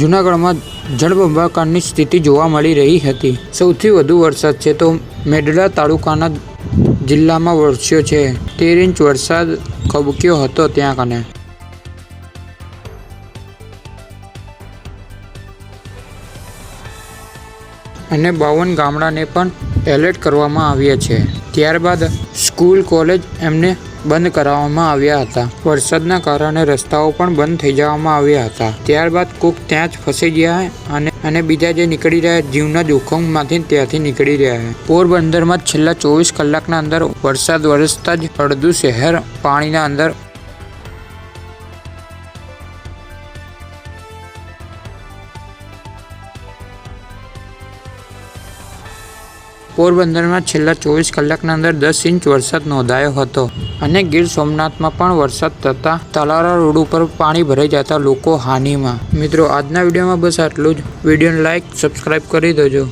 જૂનાગઢમાં જળબંબાકારની સ્થિતિ જોવા મળી રહી હતી. સૌથી વધુ વરસાદ છે તો મેડડા તાલુકાના જિલ્લામાં વરસ્યો છે. તેર ઇંચ વરસાદ ખબક્યો હતો ત્યાં કને. અને બાવન ગામડાને પણ એલર્ટ કરવામાં આવ્યા છે. ત્યારબાદ સ્કૂલ, કોલેજ એમને બંધ કરાવવામાં આવ્યા હતા. વરસાદના કારણે રસ્તાઓ પણ બંધ થઈ જવામાં આવ્યા હતા. ત્યારબાદ કોક ત્યાં જ ફસી ગયા અને અને બીજા જે નીકળી રહ્યા જીવના જોખમમાંથી ત્યાંથી નીકળી રહ્યા છે. પોરબંદરમાં છેલ્લા ચોવીસ કલાકના અંદર વરસાદ વરસતા જ અડધું શહેર પાણીના અંદર પોરબંદરમાં છેલ્લા ચોવીસ કલાકના અંદર દસ ઇંચ વરસાદ નોંધાયો હતો અને ગીર સોમનાથમાં પણ વરસાદ થતાં તલારા રોડ ઉપર પાણી ભરાઈ જતા લોકો હાનિમાં. મિત્રો, આજના વિડીયોમાં બસ આટલું જ. વિડીયોને લાઇક સબસ્ક્રાઈબ કરી દેજો.